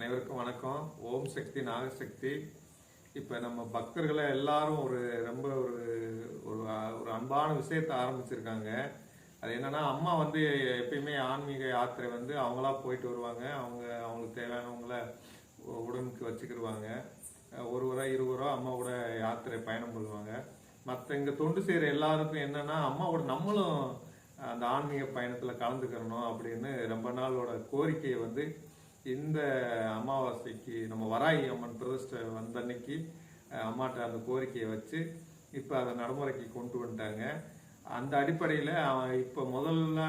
அனைவருக்கும் வணக்கம். ஓம் சக்தி நாகசக்தி இப்போ நம்ம பக்தர்களை எல்லாரும் ஒரு ரொம்ப ஒரு ஒரு ஒரு அன்பான விஷயத்தை ஆரம்பிச்சிருக்காங்க. அது என்னன்னா அம்மா வந்து எப்பயுமே ஆன்மீக யாத்திரை வந்து அவங்களா போயிட்டு வருவாங்க. அவங்க அவங்களுக்கு தேவையானவங்கள உடனுக்கு வச்சுக்கிடுவாங்க ஒரு ரூபா இருபது ரூபா அம்மாவோட யாத்திரை பயணம் பண்ணுவாங்க. மற்ற இங்கே தொண்டு செய்கிற எல்லாருக்கும் என்னன்னா அம்மாவோட நம்மளும் அந்த ஆன்மீக பயணத்தில் கலந்துக்கிறணும் அப்படின்னு ரொம்ப நாளோட கோரிக்கையை வந்து இந்த அமாவாசைக்கு நம்ம வராயி அம்மன் பிரதிஷ்டை வந்த அன்னைக்கு அம்மாட்ட அந்த கோரிக்கையை வச்சு இப்போ அதை நடைமுறைக்கு கொண்டு வந்துட்டாங்க. அந்த அடிப்படையில் அவன் இப்போ முதல்ல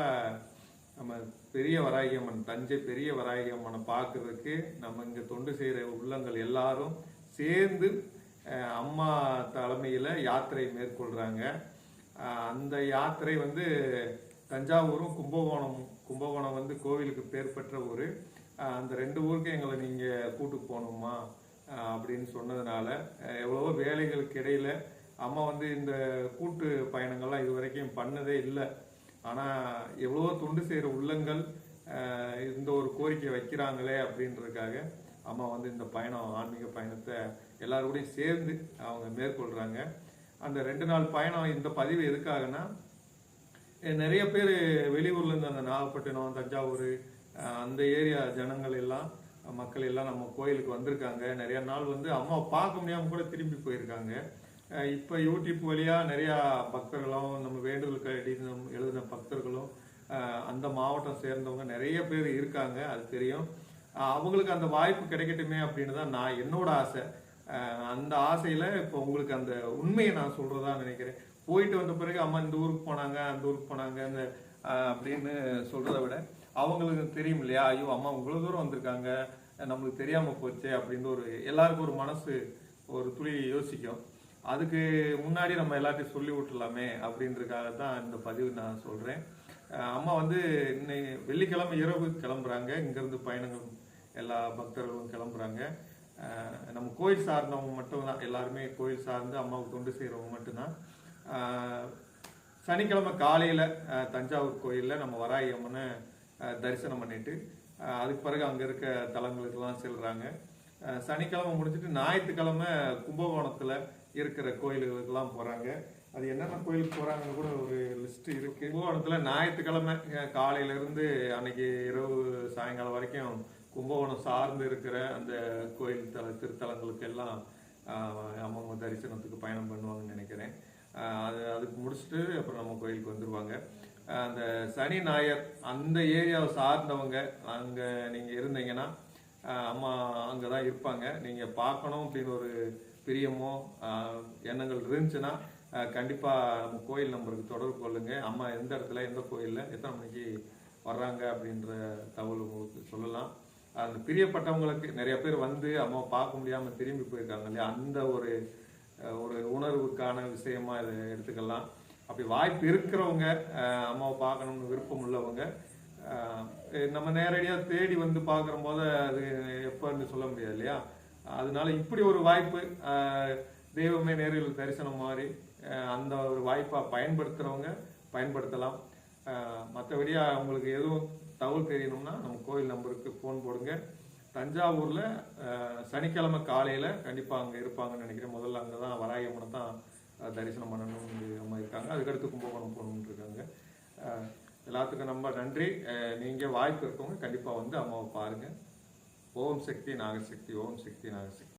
நம்ம பெரிய வராகி அம்மன் தஞ்சை பெரிய வராகி அம்மனை பார்க்கறதுக்கு நம்ம இங்கே தொண்டு செய்கிற உள்ளங்கள் எல்லாரும் சேர்ந்து அம்மா தலைமையில் யாத்திரை மேற்கொள்கிறாங்க அந்த யாத்திரை வந்து தஞ்சாவூரும் கும்பகோணம் கும்பகோணம் வந்து கோவிலுக்கு பேர் பெற்ற ஊர். அந்த ரெண்டு ஊருக்கு எங்களை நீங்கள் கூட்டு போகணுமா? அப்படின்னு சொன்னதுனால எவ்வளவோ வேலைகளுக்கு இடையில அம்மா வந்து இந்த கூட்டு பயணங்கள்லாம் இது வரைக்கும் பண்ணதே இல்லை. ஆனால் எவ்வளவோ தொண்டு செய்கிற உள்ளங்கள் இந்த ஒரு கோரிக்கை வைக்கிறாங்களே அப்படின்றதுக்காக அம்மா வந்து இந்த பயணம் ஆன்மீக பயணத்தை எல்லாரோடையும் சேர்ந்து அவங்க மேற்கொள்கிறாங்க அந்த ரெண்டு நாள் பயணம் இந்த பதிவு எதுக்காகன்னா நிறைய பேர் வெளியூர்ல இருந்து அந்த நாகப்பட்டினம் தஞ்சாவூர் அந்த ஏரியா ஜனங்கள் எல்லாம் மக்கள் எல்லாம் நம்ம கோயிலுக்கு வந்திருக்காங்க. நிறைய நாள் வந்து அம்மா பார்க்க முடியாமல் கூட திரும்பி போயிருக்காங்க. இப்போ யூடியூப் வழியாக நிறையா பக்தர்களும் நம்ம வேண்டுதலுக்கு எழுதின எழுதின பக்தர்களும் அந்த மாவட்டம் சேர்ந்தவங்க நிறைய பேர் இருக்காங்க. அது தெரியும். அவங்களுக்கு அந்த வாய்ப்பு கிடைக்கட்டுமே அப்படின்னு தான் நான் என்னோட ஆசை. அந்த ஆசையில் இப்போ உங்களுக்கு அந்த உண்மையை நான் சொல்கிறதா நினைக்கிறேன். போயிட்டு வந்த பிறகு அம்மா இந்த ஊருக்கு போனாங்க அந்த ஊருக்கு போனாங்க அந்த அப்படின்னு சொல்கிறத விட அவங்களுக்கு தெரியும் இல்லையா? ஐயோ அம்மா இவ்வளோ தூரம் வந்திருக்காங்க நம்மளுக்கு தெரியாமல் போச்சு அப்படின்னு ஒரு எல்லாருக்கும் ஒரு மனசு ஒரு துளி யோசிக்கும். அதுக்கு முன்னாடி நம்ம எல்லாத்தையும் சொல்லி விட்டுலாமே அப்படின்றதுக்காக தான் இந்த பதிவு நான் சொல்கிறேன் அம்மா வந்து இன்னைக்கு வெள்ளிக்கிழமை இரவு கிளம்புறாங்க. இங்கேருந்து பயணங்கள் எல்லா பக்தர்களும் கிளம்புறாங்க. நம்ம கோயில் சார்ந்தவங்க மட்டும் தான் எல்லாருமே கோயில் சார்ந்து அம்மாவுக்கு தொண்டு செய்கிறவங்க மட்டும்தான். சனிக்கிழமை காலையில் தஞ்சாவூர் கோயிலில் நம்ம வராகி தரிசனம் பண்ணிட்டு அதுக்கு பிறகு அங்கே இருக்க தலங்களுக்கெல்லாம் செல்கிறாங்க சனிக்கிழமை முடிஞ்சிட்டு ஞாயிற்றுக்கிழமை கும்பகோணத்தில் இருக்கிற கோயில்களுக்கெல்லாம் போகிறாங்க அது என்னென்ன கோயிலுக்கு போகிறாங்கன்னு கூட ஒரு லிஸ்ட் இருக்குது கும்பகோணத்தில் ஞாயிற்றுக்கிழமை காலையிலேருந்து காலையில இருந்து அன்னைக்கு இரவு சாயங்காலம் வரைக்கும் கும்பகோணம் சார்ந்து இருக்கிற அந்த கோயில் தல திருத்தலங்களுக்கு எல்லாம் அம்மங்க தரிசனத்துக்கு பயணம் பண்ணுவாங்கன்னு நினைக்கிறேன். அது அதுக்கு முடிச்சுட்டு அப்புறம் நம்ம கோயிலுக்கு வந்துடுவாங்க அந்த சனி ஞாயர் அந்த ஏரியாவை சார்ந்தவங்க அங்கே நீங்கள் இருந்தீங்கன்னா அம்மா அங்கே தான் இருப்பாங்க. நீங்கள் பார்க்கணும் அப்படின்னு ஒரு பிரியமோ எண்ணங்கள் இருந்துச்சுன்னா கண்டிப்பாக நம்ம கோயில் நம்பருக்கு தொடர்பு கொள்ளுங்கள் அம்மா எந்த இடத்துல எந்த கோயிலில் எத்தனை மணிக்கு வர்றாங்க அப்படின்ற தகவல் உங்களுக்கு சொல்லலாம். அந்த பிரியப்பட்டவங்களுக்கு நிறைய பேர் வந்து அம்மா பார்க்க முடியாமல் திரும்பி போயிருக்காங்க இல்லையா? அந்த ஒரு ஒரு உணர்வுக்கான விஷயமா இதை எடுத்துக்கலாம். அப்படி வாய்ப்பு இருக்கிறவங்க அம்மாவை பார்க்கணும்னு விருப்பம் உள்ளவங்க நம்ம நேரடியாக தேடி வந்து பார்க்குற போது அது எப்போன்னு சொல்ல முடியாது இல்லையா? அதனால இப்படி ஒரு வாய்ப்பு தெய்வமே நேரில் தரிசனம் மாதிரி அந்த ஒரு வாய்ப்பை பயன்படுத்துகிறவங்க பயன்படுத்தலாம். மற்றபடியாக உங்களுக்கு எதுவும் தகவல் தெரியணும்னா நம்ம கோயில் நம்பருக்கு ஃபோன் போடுங்க. தஞ்சாவூரில் சனிக்கிழமை காலையில் கண்டிப்பாக அங்கே இருப்பாங்கன்னு நினைக்கிறேன். முதல்ல அங்கே தான் வராகி தான் தரிசனம் பண்ணணும்னு அம்மா இருக்காங்க. அதுக்கடுத்து கும்பகோணம் போகணும்னு இருக்காங்க. எல்லாத்துக்கும் ரொம்ப நன்றி. நீங்கள் வாய்ப்பு இருக்கவங்க கண்டிப்பாக வந்து அம்மாவை பாருங்க. ஓம் சக்தி நாகசக்தி ஓம் சக்தி நாகசக்தி.